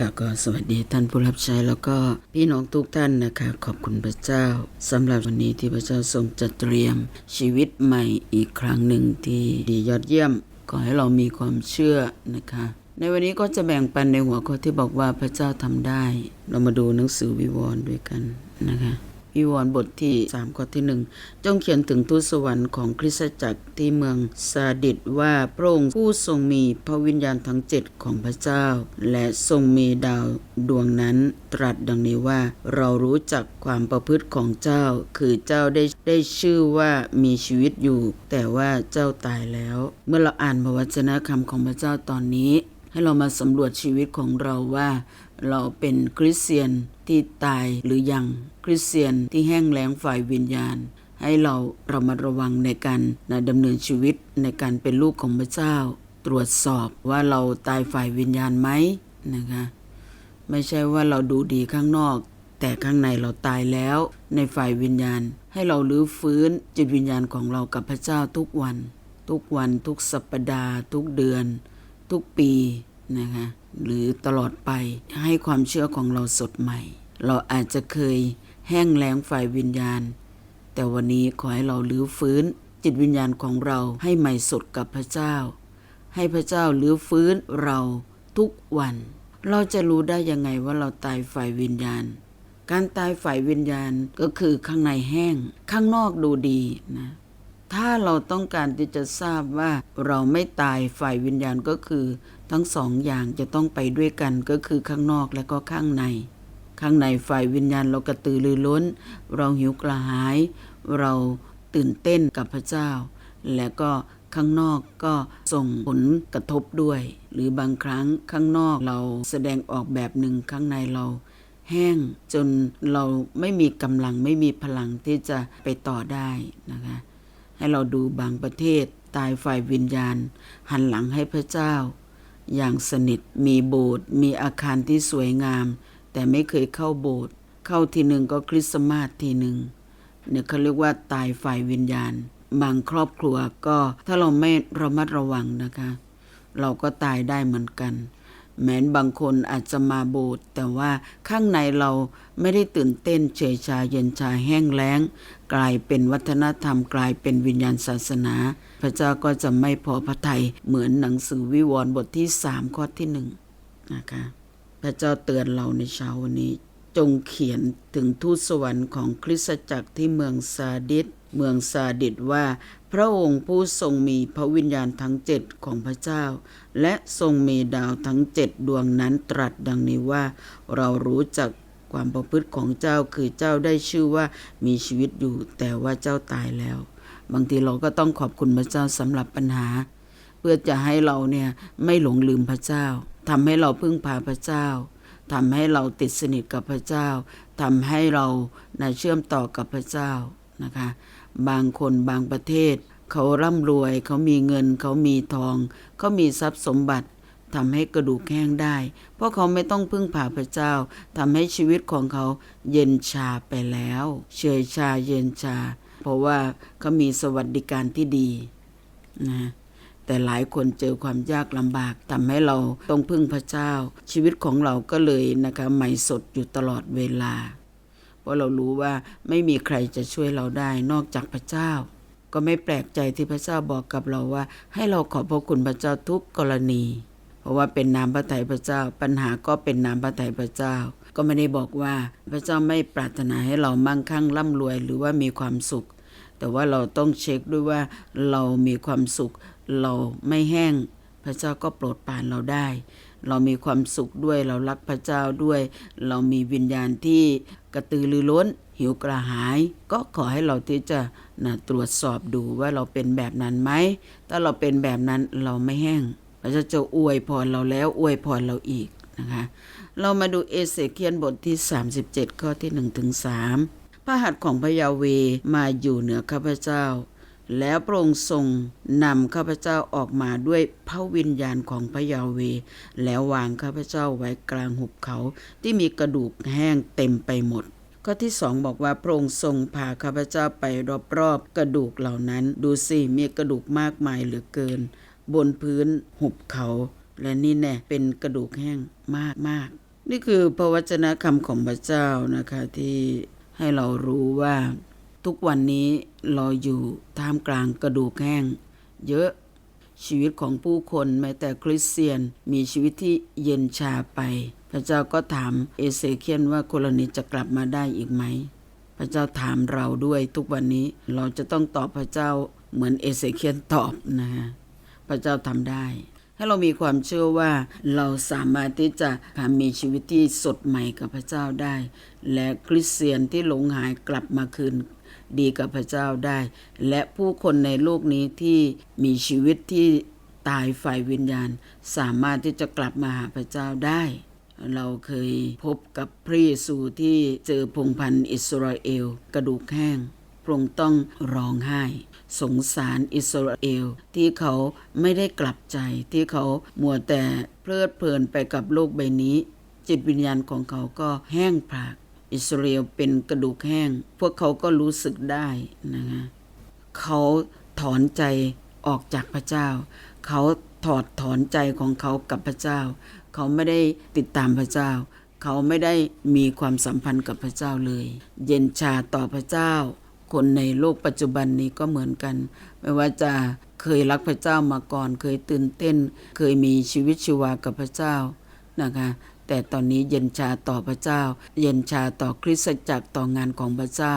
ค่ะก็สวัสดีท่านผู้รับใช้แล้วก็พี่น้องทุกท่านนะคะ ขอบคุณพระเจ้าสำหรับวันนี้ที่พระเจ้าทรงจัดเตรียมชีวิตใหม่อีกครั้งหนึ่งที่ดียอดเยี่ยม ขอให้เรามีความเชื่อนะคะ ในวันนี้ก็จะแบ่งปันในหัวข้อที่บอกว่าพระเจ้าทำได้ เรามาดูหนังสือวิวรณ์ด้วยกันนะคะ วิวรณ์บทที่3ข้อที่หนึ่งจงเขียนถึงทูตสวรรค์ของคริสตจักรที่เมืองซาดิสว่าพระองค์ผู้ทรงมีพระวิญญาณทั้งเจ็ดของพระเจ้า และทรงมีดาวดวงนั้นตรัสดังนี้ว่า เรารู้จักความประพฤติของเจ้า คือเจ้าได้ได้ชื่อว่ามีชีวิตอยู่ แต่ว่าเจ้าตายแล้ว เมื่อเราอ่านพระวจนะคำของพระเจ้าตอนนี้ ให้เรามาสำรวจชีวิตของเราว่า เราเป็นคริสเตียนที่ตายหรือยัง คริสเตียนที่แห้งแล้งฝ่ายวิญญาณ ให้เราระมัดระวังในการนะดำเนินชีวิตในการเป็นลูกของพระเจ้า ตรวจสอบว่าเราตายฝ่ายวิญญาณไหมนะคะไม่ใช่ว่าเราดูดีข้างนอก แต่ข้างในเราตายแล้วในฝ่ายวิญญาณ ให้เราลื้อฟื้นจิตวิญญาณของเรากับพระเจ้าทุกวัน ทุกวันทุกสัปดาห์ทุกเดือน ทุกปีนะคะ หรือตลอดไปให้ความเชื่อของเราสดใหม่ เราอาจจะเคยแห้งแล้งฝ่ายวิญญาณ แต่วันนี้ขอให้เราลื้อฟื้น จิตวิญญาณของเราให้ใหม่สดกับพระเจ้า ให้พระเจ้าลื้อฟื้นเราทุกวัน เราจะรู้ได้ยังไงว่าเราตายฝ่ายวิญญาณ การตายฝ่ายวิญญาณก็คือข้างในแห้ง ข้างนอกดูดีนะถ้าเราต้องการที่จะทราบว่าเราไม่ตายฝ่ายวิญญาณก็คือ ทั้งสองอย่างจะต้องไปด้วยกันก็คือข้างนอกและก็ข้างใน ข้างในฝ่ายวิญญาณเรากระตือรือร้น เราหิวกระหาย เราตื่นเต้นกับพระเจ้า และก็ข้างนอกก็ส่งผลกระทบด้วย หรือบางครั้งข้างนอกเราแสดงออกแบบหนึ่งข้างในเราแห้งจนเราไม่มีกำลังไม่มีพลังที่จะไปต่อได้นะคะให้เราดูบางประเทศตายฝ่ายวิญญาณ หันหลังให้พระเจ้า อย่างสนิท มีโบสถ์มีอาคารที่สวยงาม แต่ไม่เคยเข้าโบสถ์เข้าทีหนึ่งก็คริสต์มาสทีหนึ่งเนี่ยเขาเรียกว่าตายฝ่ายวิญญาณ บางครอบครัวก็ถ้าเราไม่ระมัดระวังนะคะ เราก็ตายได้เหมือนกัน แม้นบางคนอาจจะมาโบสถ์แต่ว่าข้างในเราไม่ได้ตื่นเต้นเฉยชาเย็นชาแห้งแล้ง กลายเป็นวัฒนธรรมกลายเป็นวิญญาณศาสนา พระเจ้าก็จะไม่พอพระทัยเหมือนหนังสือวิวรณ์บทที่สามข้อที่หนึ่งนะคะพระเจ้าเตือนเราในเช้าวันนี้ จงเขียนถึงทูตสวรรค์ของคริสตจักรที่เมืองซาดิส เมืองซาดิสว่า พระองค์ผู้ทรงมีพระวิญญาณทั้งเจ็ดของพระเจ้า และทรงมีดาวทั้งเจ็ดดวงนั้นตรัสดังนี้ว่า เรารู้จักความประพฤติของเจ้าคือเจ้าได้ชื่อว่ามีชีวิตอยู่ แต่ว่าเจ้าตายแล้ว บางทีเราก็ต้องขอบคุณพระเจ้าสำหรับปัญหา เพื่อจะให้เราเนี่ยไม่หลงลืมพระเจ้าทำให้เราพึ่งพาพระเจ้าทำให้เราติดสนิทกับพระเจ้าทำให้เรานะเชื่อมต่อกับพระเจ้านะคะ บางคนบางประเทศ เขาร่ำรวย เขามีเงิน เขามีทอง เขามีทรัพย์สมบัติทำให้กระดูกแห้งได้ เพราะเขาไม่ต้องพึ่งพาพระเจ้าทำให้ชีวิตของเขาเย็นชาไปแล้ว เฉยชาเย็นชา เพราะว่าเขามีสวัสดิการที่ดีนะแต่หลายคนเจอความยากลำบากทำให้เราต้องพึ่งพระเจ้า ชีวิตของเราก็เลยนะคะใหม่สดอยู่ตลอดเวลา เพราะเรารู้ว่าไม่มีใครจะช่วยเราได้นอกจากพระเจ้า ก็ไม่แปลกใจที่พระเจ้าบอกกับเราว่า ให้เราขอบพระคุณพระเจ้าทุกกรณี เพราะว่าเป็นน้ำพระทัยพระเจ้า ปัญหาก็เป็นน้ำพระทัยพระเจ้า ก็ไม่ได้บอกว่าพระเจ้าไม่ปรารถนาให้เรามั่งคั่งร่ำรวยหรือว่ามีความสุข แต่ว่าเราต้องเช็คด้วยว่าเรามีความสุข เราไม่แห้ง พระเจ้าก็โปรดปรานเราได้เรามีความสุขด้วยเรารักพระเจ้าด้วย เรามีวิญญาณที่ กระตือรือร้น หิวกระหาย ก็ขอให้เราที่จะนะตรวจสอบดูว่าเราเป็นแบบนั้นไหม ถ้าเราเป็นแบบนั้นเราไม่แห้งพระเจ้าจะอวยพรเราแล้วอวยพรเราอีกนะคะเรามาดูเอเสเคียนบทที่ 37 ข้อที่1ถึง3พระหัตถ์ของพระยาเวมาอยู่เหนือข้าพเจ้า แล้วพระองค์ทรงนำข้าพเจ้าออกมาด้วยพระวิญญาณของพระยาเว แล้ววางข้าพเจ้าไว้กลางหุบเขาที่มีกระดูกแห้งเต็มไปหมดข้อที่สองบอกว่าพระองค์ทรงพาข้าพเจ้าไปรอบๆกระดูกเหล่านั้น ดูสิมีกระดูกมากมายเหลือเกิน บนพื้นหุบเขา และนี่แน่เป็นกระดูกแห้งมากมากนี่คือพระวจนะคำของพระเจ้านะคะที่ให้เรารู้ว่า ทุกวันนี้เราอยู่ท่ามกลางกระดูกแห้ง เยอะชีวิตของผู้คนแม้แต่คริสเตียนมีชีวิตที่เย็นชาไป พระเจ้าก็ถามเอเซเคียนว่าคนเหล่านี้จะกลับมาได้อีกไหม พระเจ้าถามเราด้วยทุกวันนี้เราจะต้องตอบพระเจ้าเหมือนเอเซเคียนตอบนะฮะพระเจ้าทำได้ ให้เรามีความเชื่อว่าเราสามารถที่จะมีชีวิตที่สดใหม่กับพระเจ้าได้ และคริสเตียนที่หลงหายกลับมาคืน ดีกับพระเจ้าได้ และผู้คนในโลกนี้ที่มีชีวิตที่ตายฝ่ายวิญญาณ สามารถที่จะกลับมาหาพระเจ้าได้ เราเคยพบกับพระเยซูที่เจอพงพันธ์อิสราเอล กระดูกแห้งพระองค์ต้องร้องไห้ สงสารอิสราเอลที่เขาไม่ได้กลับใจที่เขามัวแต่เพลิดเพลินไปกับโลกใบนี้ จิตวิญญาณของเขาก็แห้งผาก อิสราเอลเป็นกระดูกแห้ง พวกเขาก็รู้สึกได้นะฮะเขาถอนใจออกจากพระเจ้า เขาถอดถอนใจของเขากับพระเจ้า เขาไม่ได้ติดตามพระเจ้า เขาไม่ได้มีความสัมพันธ์กับพระเจ้าเลย เย็นชาต่อพระเจ้า คนในโลกปัจจุบันนี้ก็เหมือนกัน ไม่ว่าจะเคยรักพระเจ้ามาก่อน เคยตื่นเต้น เคยมีชีวิตชีวากับพระเจ้านะคะ แต่ตอนนี้เย็นชาต่อพระเจ้า เย็นชาต่อคริสตจักรต่องานของพระเจ้า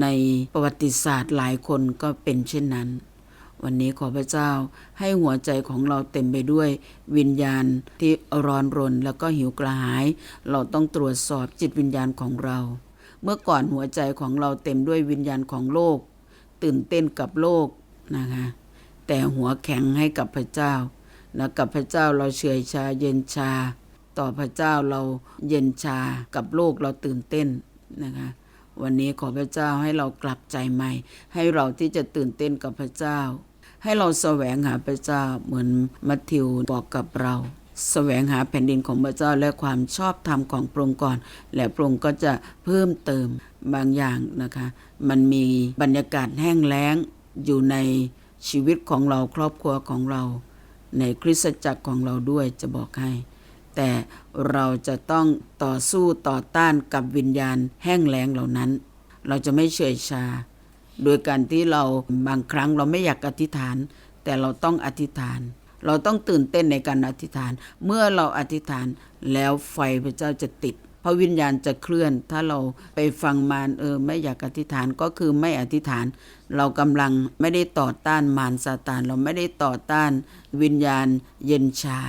ในประวัติศาสตร์หลายคนก็เป็นเช่นนั้น วันนี้ขอพระเจ้าให้หัวใจของเราเต็มไปด้วย วิญญาณที่ร้อนรนแล้วก็หิวกระหาย เราต้องตรวจสอบจิตวิญญาณของเรา เมื่อก่อนหัวใจของเราเต็มด้วยวิญญาณของโลก ตื่นเต้นกับโลกนะคะแต่หัวแข็งให้กับพระเจ้านะกับพระเจ้าเราเฉยชาเย็นชา ต่อพระเจ้าเราเย็นชากับโลกเราตื่นเต้นนะคะวันนี้ขอพระเจ้าให้เรากลับใจใหม่ ให้เราที่จะตื่นเต้นกับพระเจ้า ให้เราแสวงหาพระเจ้าเหมือนมัทธิวบอกกับเราแสวงหาแผ่นดินของพระเจ้าและความชอบธรรมของพระองค์ก่อน และพระองค์ก็จะเพิ่มเติมบางอย่างนะคะ มันมีบรรยากาศแห้งแล้งอยู่ในชีวิตของเราครอบครัวของเรา ในคริสตจักรของเราด้วยจะบอกให้ แต่เราจะต้องต่อสู้ต่อต้านกับวิญญาณแห้งแล้งเหล่านั้น เราจะไม่เฉยชา โดยการที่เราบางครั้งเราไม่อยากอธิษฐาน แต่เราต้องอธิษฐาน เราต้องตื่นเต้นในการอธิษฐาน เมื่อเราอธิษฐานแล้วไฟพระเจ้าจะติดพระวิญญาณจะเคลื่อน ถ้าเราไปฟังมารเออไม่อยากอธิษฐานก็คือไม่อธิษฐาน เรากำลังไม่ได้ต่อต้านมารซาตาน เราไม่ได้ต่อต้านวิญญาณเย็นชา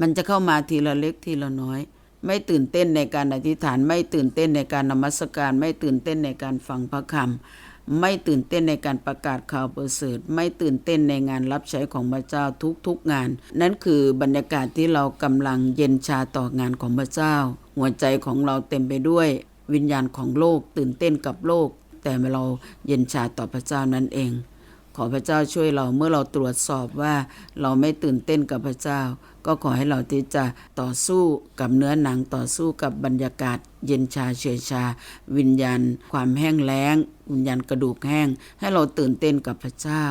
มันจะเข้ามาทีละเล็กทีละน้อย ไม่ตื่นเต้นในการอธิษฐาน ไม่ตื่นเต้นในการนมัสการ ไม่ตื่นเต้นในการฟังพระคำไม่ตื่นเต้นในการประกาศข่าวประเสริฐ ไม่ตื่นเต้นในงานรับใช้ของพระเจ้าทุกๆงาน นั่นคือบรรยากาศที่เรากำลังเย็นชาต่องานของพระเจ้า หัวใจของเราเต็มไปด้วยวิญญาณของโลกตื่นเต้นกับโลก แต่เราเย็นชาต่อพระเจ้านั่นเอง ขอพระเจ้าช่วยเราเมื่อเราตรวจสอบว่าเราไม่ตื่นเต้นกับพระเจ้า ก็ขอให้เราที่จะต่อสู้กับเนื้อหนังต่อสู้กับบรรยากาศ เย็นชาเฉยชา วิญญาณ ความแห้งแล้ง วิญญาณกระดูกแห้ง ให้เราตื่นเต้นกับพระเจ้า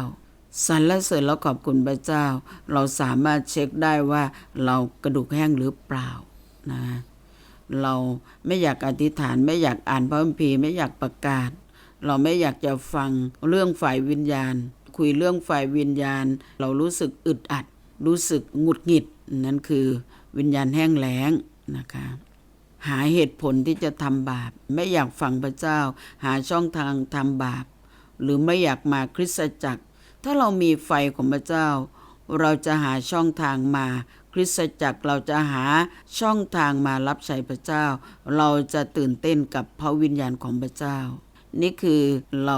สรรเสริญแล้วขอบคุณพระเจ้า เราสามารถเช็คได้ว่าเรากระดูกแห้งหรือเปล่านะเราไม่อยากอธิษฐานไม่อยากอ่านพระคัมภีร์ไม่อยากประกาศ เราไม่อยากจะฟังเรื่องฝ่ายวิญญาณ คุยเรื่องฝ่ายวิญญาณ เรารู้สึกอึดอัด รู้สึกหงุดหงิด นั่นคือวิญญาณแห้งแล้งนะคะหาเหตุผลที่จะทำบาป ไม่อยากฟังพระเจ้า หาช่องทางทำบาป หรือไม่อยากมาคริสตจักร ถ้าเรามีไฟของพระเจ้า เราจะหาช่องทางมาคริสตจักรเราจะหาช่องทางมารับใช้พระเจ้า เราจะตื่นเต้นกับพระวิญญาณของพระเจ้า นี่คือเรา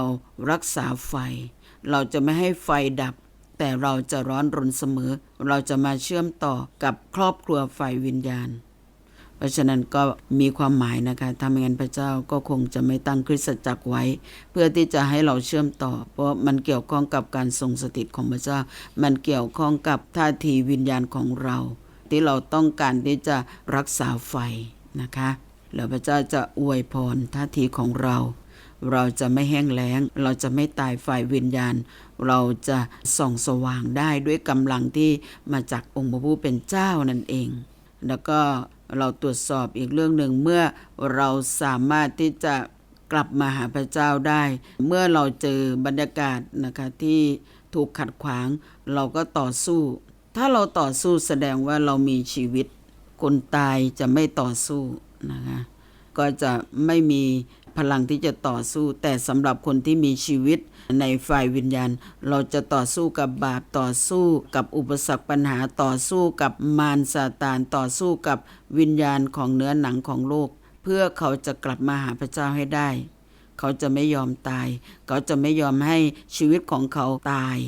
รักษาไฟ เราจะไม่ให้ไฟดับ แต่เราจะร้อนรนเสมอ เราจะมาเชื่อมต่อกับครอบครัวไฟวิญญาณ เพราะฉะนั้นก็มีความหมายนะคะถ้าไม่งั้นพระเจ้าก็คงจะไม่ตั้งคริสตจักรไว้ เพื่อที่จะให้เราเชื่อมต่อ เพราะมันเกี่ยวข้องกับการทรงสถิตของพระเจ้า มันเกี่ยวข้องกับท่าทีวิญญาณของเรา ที่เราต้องการที่จะรักษาไฟนะคะแล้วพระเจ้าจะอวยพรท่าทีของเรา เราจะไม่แห้งแล้ง เราจะไม่ตายฝ่ายวิญญาณ เราจะส่องสว่างได้ด้วยกำลังที่มาจากองค์พระผู้เป็นเจ้านั่นเอง แล้วก็เราตรวจสอบอีกเรื่องหนึ่งเมื่อเราสามารถที่จะกลับมาหาพระเจ้าได้ เมื่อเราเจอบรรยากาศนะคะที่ถูกขัดขวาง เราก็ต่อสู้ ถ้าเราต่อสู้แสดงว่าเรามีชีวิต คนตายจะไม่ต่อสู้นะคะก็จะไม่มี พลังที่จะต่อสู้ แต่สำหรับคนที่มีชีวิตในฝ่ายวิญญาณ เราจะต่อสู้กับบาปต่อสู้กับอุปสรรคปัญหาต่อสู้กับมารซาตานต่อสู้กับวิญญาณของเนื้อหนังของโลก เพื่อเขาจะกลับมาหาพระเจ้าให้ได้ เขาจะไม่ยอมตาย เขาจะไม่ยอมให้ชีวิตของเขาตาย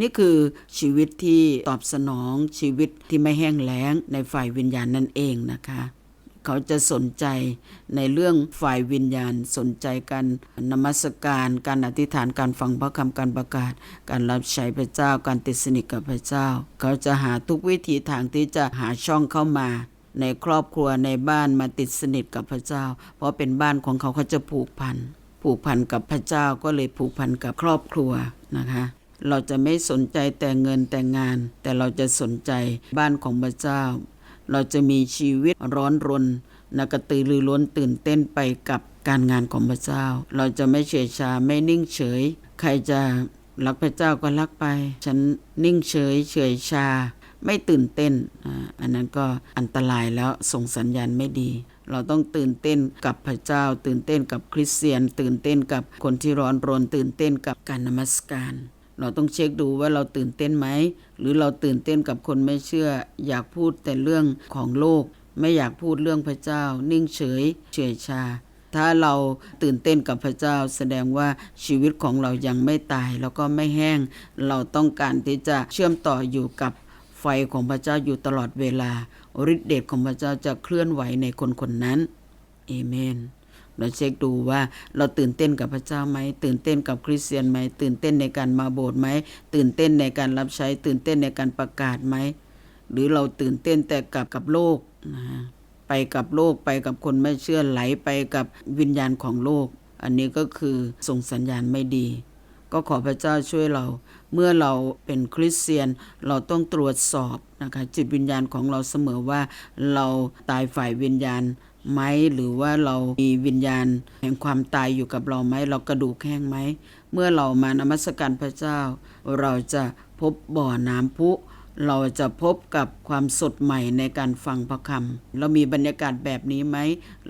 นี่คือชีวิตที่ตอบสนองชีวิตที่ไม่แห้งแล้งในฝ่ายวิญญาณนั่นเองนะคะ เขาจะสนใจในเรื่องฝ่ายวิญญาณ สนใจการนมัสการการอธิษฐานการฟังพระคำการประกาศ การรับใช้พระเจ้าการติดสนิทกับพระเจ้า เขาจะหาทุกวิถีทางที่จะหาช่องเข้ามาในครอบครัวในบ้านมาติดสนิทกับพระเจ้า เพราะเป็นบ้านของเขาเขาจะผูกพัน ผูกพันกับพระเจ้าก็เลยผูกพันกับครอบครัวนะคะ เราจะไม่สนใจแต่เงินแต่งาน แต่เราจะสนใจบ้านของพระเจ้า เราจะมีชีวิตร้อนรนนะกระตือรือร้นตื่นเต้นไปกับการงานของพระเจ้า เราจะไม่เฉยชาไม่นิ่งเฉย ใครจะรักพระเจ้าก็รักไป ฉันนิ่งเฉย เฉยชา ไม่ตื่นเต้น อันนั้นก็อันตรายแล้วส่งสัญญาณไม่ดี เราต้องตื่นเต้นกับพระเจ้า ตื่นเต้นกับคริสเตียน ตื่นเต้นกับคนที่ร้อนรน ตื่นเต้นกับการนมัสการ เราต้องเช็คดูว่าเราตื่นเต้นไหม หรือเราตื่นเต้นกับคนไม่เชื่อ อยากพูดแต่เรื่องของโลก ไม่อยากพูดเรื่องพระเจ้า นิ่งเฉย เฉยชา ถ้าเราตื่นเต้นกับพระเจ้า แสดงว่าชีวิตของเรายังไม่ตาย แล้วก็ไม่แห้ง เราต้องการที่จะเชื่อมต่ออยู่กับไฟของพระเจ้าอยู่ตลอดเวลาฤทธิเดชของพระเจ้าจะเคลื่อนไหวในคนคนนั้นเอเมน เราเช็คดูว่าเราตื่นเต้นกับพระเจ้าไหมตื่นเต้นกับคริสเตียนไหมตื่นเต้นในการมาโบสถ์ไหมตื่นเต้นในการรับใช้ ตื่นเต้นในการประกาศไหมหรือเราตื่นเต้นแต่กับกับโลกนะฮะไปกับโลกไปกับคนไม่เชื่อไหลไปกับวิญญาณของโลก อันนี้ก็คือส่งสัญญาณไม่ดี ก็ขอพระเจ้าช่วยเรา เมื่อเราเป็นคริสเตียนเราต้องตรวจสอบนะคะจิตวิญญาณของเราเสมอว่าเราตายฝ่ายวิญญาณ ไหมหรือว่าเรามีวิญญาณแห่งความตายอยู่กับเราไหมเรากระดูกแห้งไหม เมื่อเรามานมัสการพระเจ้า เราจะพบบ่อน้ำพุ เราจะพบกับความสดใหม่ในการฟังพระคำเรามีบรรยากาศแบบนี้ไหม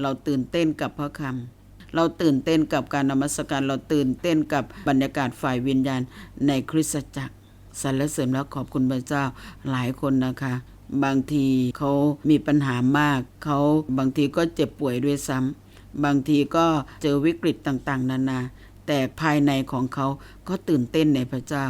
เราตื่นเต้นกับพระคำเราตื่นเต้นกับการนมัสการเราตื่นเต้นกับบรรยากาศฝ่ายวิญญาณในคริสตจักรสรรเสริญแล้วขอบคุณพระเจ้าหลายคนนะคะ บางทีเขามีปัญหามาก เขาบางทีก็เจ็บป่วยด้วยซ้ำบางทีก็เจอวิกฤตต่างๆ นานา แต่ภายในของเขาก็ตื่นเต้นในพระเจ้า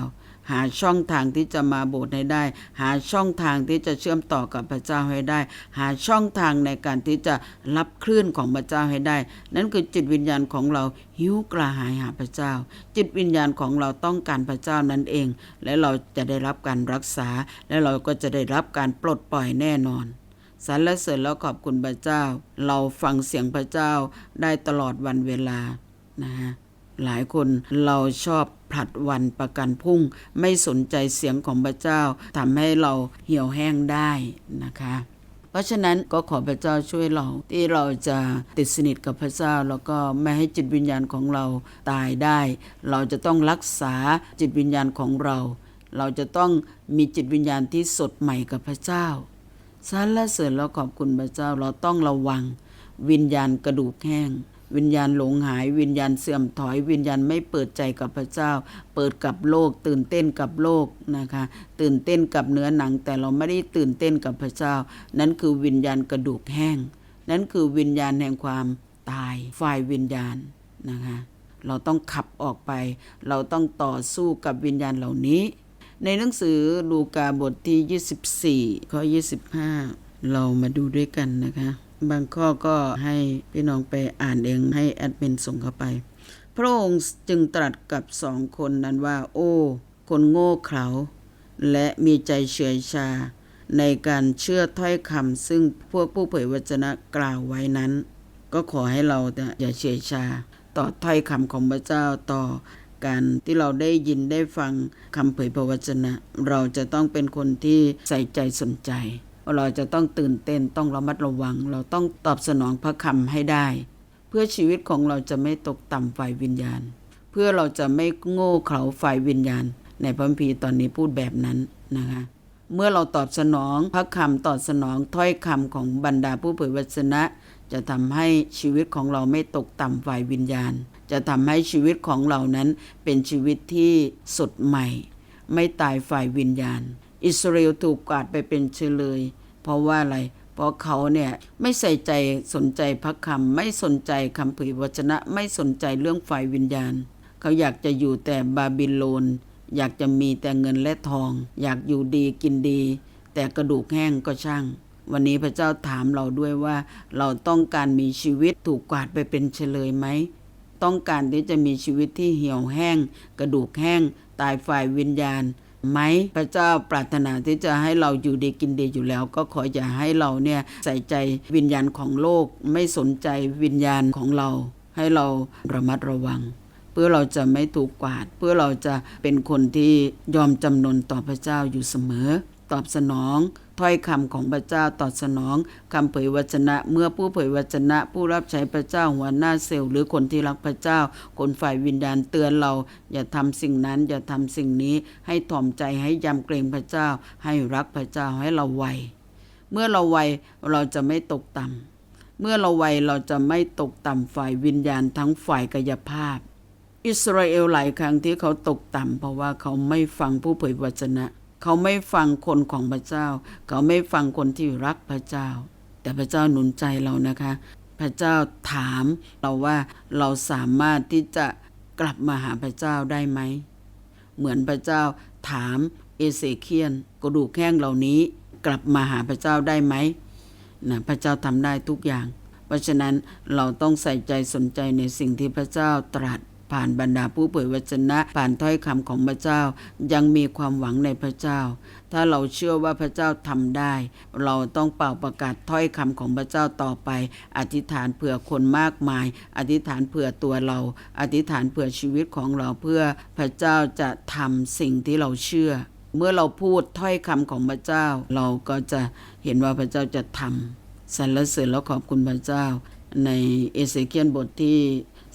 หาช่องทางที่จะมาโบสถ์ให้ได้ หาช่องทางที่จะเชื่อมต่อกับพระเจ้าให้ได้ หาช่องทางในการที่จะรับคลื่นของพระเจ้าให้ได้ นั่นคือจิตวิญญาณของเราหิวกระหายหาพระเจ้า จิตวิญญาณของเราต้องการพระเจ้านั่นเอง และเราจะได้รับการรักษา และเราก็จะได้รับการปลดปล่อยแน่นอนสรรเสริญแล้วขอบคุณพระเจ้า เราฟังเสียงพระเจ้าได้ตลอดวันเวลานะฮะ หลายคนเราชอบผลัดวันประกันพุ่ง ไม่สนใจเสียงของพระเจ้าทำให้เราเหี่ยวแห้งได้นะคะ เพราะฉะนั้นก็ขอพระเจ้าช่วยเราที่เราจะติดสนิทกับพระเจ้า แล้วก็ไม่ให้จิตวิญญาณของเราตายได้ เราจะต้องรักษาจิตวิญญาณของเรา เราจะต้องมีจิตวิญญาณที่สดใหม่กับพระเจ้าสรรเสริญแล้วขอบคุณพระเจ้าเราต้องระวัง วิญญาณกระดูกแห้ง วิญญาณหลงหาย วิญญาณเสื่อมถอย วิญญาณไม่เปิดใจกับพระเจ้า เปิดกับโลก ตื่นเต้นกับโลกนะคะ ตื่นเต้นกับเนื้อหนัง แต่เราไม่ได้ตื่นเต้นกับพระเจ้า นั่นคือวิญญาณกระดูกแห้ง นั่นคือวิญญาณแห่งความตายฝ่ายวิญญาณนะคะเราต้องขับออกไป เราต้องต่อสู้กับวิญญาณเหล่านี้ ในหนังสือลูกาบทที่ 24ข้อ25 เรามาดูด้วยกันนะคะ บางข้อก็ให้พี่น้องไปอ่านเองให้แอดมินส่งเข้าไป พระองค์จึงตรัสกับสองคนนั้นว่า โอ้ คนโง่เขลาและมีใจเฉื่อยชา ในการเชื่อถ้อยคำซึ่งพวกผู้เผยวจนะกล่าวไว้นั้น ก็ขอให้เราเนี่ยอย่าเฉื่อยชา ต่อถ้อยคำของพระเจ้าต่อการที่เราได้ยินได้ฟังคำเผยพระวจนะ เราจะต้องเป็นคนที่ใส่ใจสนใจ เราจะต้องตื่นเต้นต้องระมัดระวัง เราต้องตอบสนองพระคำให้ได้ เพื่อชีวิตของเราจะไม่ตกต่ำฝ่ายวิญญาณ เพื่อเราจะไม่โง่เขลาฝ่ายวิญญาณ ในพระคัมภีตอนนี้พูดแบบนั้นนะคะเมื่อเราตอบสนองพระคำตอบสนองถ้อยคำของบรรดาผู้เผยวจนะ จะทำให้ชีวิตของเราไม่ตกต่ำฝ่ายวิญญาณ จะทำให้ชีวิตของเรานั้นเป็นชีวิตที่สดใหม่ ไม่ตายฝ่ายวิญญาณ อิสราเอลถูกกวาดไปเป็นเฉลย เพราะว่าอะไร เพราะเขาเนี่ยไม่ใส่ใจสนใจพระคำไม่สนใจคำเผยวจนะ ไม่สนใจเรื่องฝ่ายวิญญาณ เขาอยากจะอยู่แต่บาบิโลน อยากจะมีแต่เงินและทอง อยากอยู่ดีกินดี แต่กระดูกแห้งก็ช่าง วันนี้พระเจ้าถามเราด้วยว่า เราต้องการมีชีวิตถูกกวาดไปเป็นเฉลยไหมต้องการที่จะมีชีวิตที่เหี่ยวแห้ง กระดูกแห้ง ตายฝ่ายวิญญาณ ไหมพระเจ้าปรารถนาที่จะให้เราอยู่ดีกินดีอยู่แล้ว ก็ขออย่าให้เราเนี่ยใส่ใจวิญญาณของโลก ไม่สนใจวิญญาณของเรา ให้เราระมัดระวัง เพื่อเราจะไม่ถูกกวาด เพื่อเราจะเป็นคนที่ยอมจำนนต่อพระเจ้าอยู่เสมอ ตอบสนอง ถ้อยคำของพระเจ้าตอบสนองคำเผยวจนะ เมื่อผู้เผยวจนะ ผู้รับใช้พระเจ้าหัวหน้าเซลล์หรือคนที่รักพระเจ้า คนฝ่ายวิญญาณเตือนเรา อย่าทำสิ่งนั้น อย่าทำสิ่งนี้ให้ถ่อมใจให้ยำเกรงพระเจ้า ให้รักพระเจ้าให้เราไวเมื่อเราไวเราจะไม่ตกต่ำเมื่อเราไวเราจะไม่ตกต่ำฝ่ายวิญญาณทั้งฝ่ายกายภาพอิสราเอลหลายครั้งที่เขาตกต่ำเพราะว่าเขาไม่ฟังผู้เผยวจนะ เขาไม่ฟังคนของพระเจ้า เขาไม่ฟังคนที่รักพระเจ้า แต่พระเจ้าหนุนใจเรานะคะ พระเจ้าถามเราว่าเราสามารถที่จะกลับมาหาพระเจ้าได้ไหม เหมือนพระเจ้าถามเอเสเคียนกระดูกแข้งเหล่านี้กลับมาหาพระเจ้าได้ไหมนะพระเจ้าทำได้ทุกอย่าง เพราะฉะนั้นเราต้องใส่ใจสนใจในสิ่งที่พระเจ้าตรัส ผ่านบรรดาผู้เผยวจนะ ผ่านถ้อยคำของพระเจ้า ยังมีความหวังในพระเจ้า ถ้าเราเชื่อว่าพระเจ้าทำได้ เราต้องเป่าประกาศถ้อยคำของพระเจ้าต่อไป อธิษฐานเผื่อคนมากมาย อธิษฐานเผื่อตัวเรา อธิษฐานเผื่อชีวิตของเราเพื่อพระเจ้าจะทำสิ่งที่เราเชื่อ เมื่อเราพูดถ้อยคำของพระเจ้า เราก็จะเห็นว่าพระเจ้าจะทำสรรเสริญแล้วขอบคุณพระเจ้า ในเอเสเคียนบทที่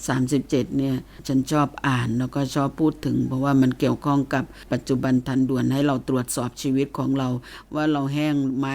37 เนี่ย ฉันชอบอ่านแล้วก็ชอบพูดถึง เพราะว่ามันเกี่ยวข้องกับปัจจุบันทันด่วนให้เราตรวจสอบชีวิตของเรา ว่าเราแห้งไหม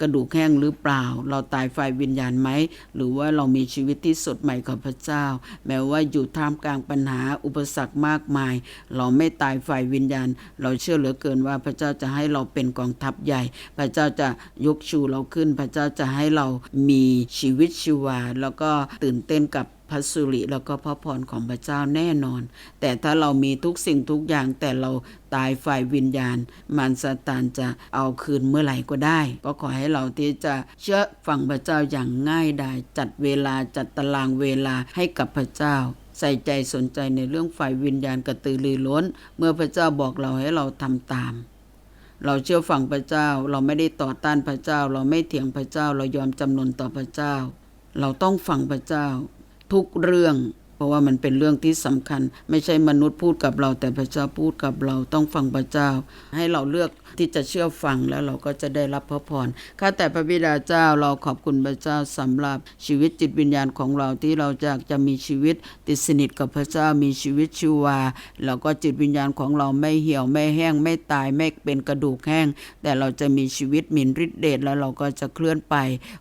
กระดูกแห้งหรือเปล่า เราตายฝ่ายวิญญาณไหม หรือว่าเรามีชีวิตที่สดใหม่กับพระเจ้า แม้ว่าอยู่ท่ามกลางปัญหาอุปสรรคมากมาย เราไม่ตายฝ่ายวิญญาณ เราเชื่อเหลือเกินว่าพระเจ้าจะให้เราเป็นกองทัพใหญ่ พระเจ้าจะยกชูเราขึ้น พระเจ้าจะให้เรามีชีวิตชีวา แล้วก็ตื่นเต้นกับ พระสุริแล้วก็พระพรของพระเจ้าแน่นอน แต่ถ้าเรามีทุกสิ่งทุกอย่างแต่เราตายฝ่ายวิญญาณ มารซาตานจะเอาคืนเมื่อไหร่ก็ได้ก็ขอให้เราที่จะเชื่อฟังพระเจ้าอย่างง่ายดายจัดเวลาจัดตารางเวลาให้กับพระเจ้าใส่ใจสนใจในเรื่องฝ่ายวิญญาณกระตือรือร้น เมื่อพระเจ้าบอกเราให้เราทำตาม เราเชื่อฟังพระเจ้า เราไม่ได้ต่อต้านพระเจ้า เราไม่เถียงพระเจ้า เรายอมจำนนต่อพระเจ้า เราต้องฟังพระเจ้า ทุกเรื่อง เพราะว่ามันเป็นเรื่องที่สำคัญ ไม่ใช่มนุษย์พูดกับเราแต่พระเจ้าพูดกับเราต้องฟังพระเจ้า ให้เราเลือกที่จะเชื่อฟังแล้วเราก็จะได้รับพระพรข้าแต่พระบิดาเจ้าเราขอบคุณพระเจ้าสำหรับชีวิตจิตวิญญาณของเราที่เราจะจะมีชีวิตติดสนิทกับพระเจ้ามีชีวิตชีวาแล้วก็จิตวิญญาณของเราไม่เหี่ยวไม่แห้งไม่ตายไม่เป็นกระดูกแห้ง แต่เราจะมีชีวิตมินฤทธิเดชแล้วเราก็จะเคลื่อนไป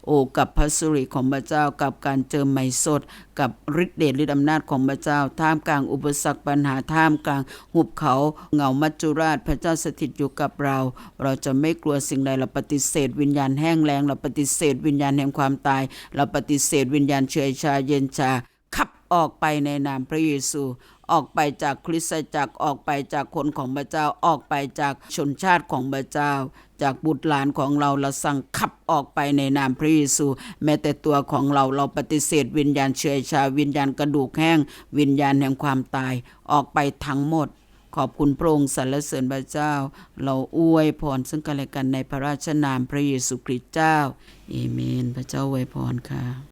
โอ้กับพระสุริของพระเจ้ากับการเจอใหม่สด กับฤทธิเดชฤทธิอำนาจของพระเจ้า ท่ามกลางอุปสรรคปัญหาท่ามกลางหุบเขาเหงามัจจุราชพระเจ้าสถิตอยู่กับเรา เราจะไม่กลัวสิ่งใดเราปฏิเสธวิญญาณแห้งแล้งเราปฏิเสธวิญญาณแห่งความตาย เราปฏิเสธวิญญาณเฉยชาเย็นชาขับออกไปในนามพระเยซูออกไปจากคริสตจักรออกไปจากคนของพระเจ้าออกไปจากชนชาติของพระเจ้า จากบุตรหลานของเราเราสั่งขับออกไปในนามพระเยซู แม้แต่ตัวของเราเราปฏิเสธวิญญาณเฉอยชาวิญญาณกระดูกแห้ง วิญญาณแห่งความตายออกไปทั้งหมด ขอบคุณพระองค์สรรเสริญพระเจ้า เราอวยพรซึ่งกันและกันในพระราชนามพระเยซูคริสต์เจ้าเอเมน พระเจ้าอวยพรค่ะ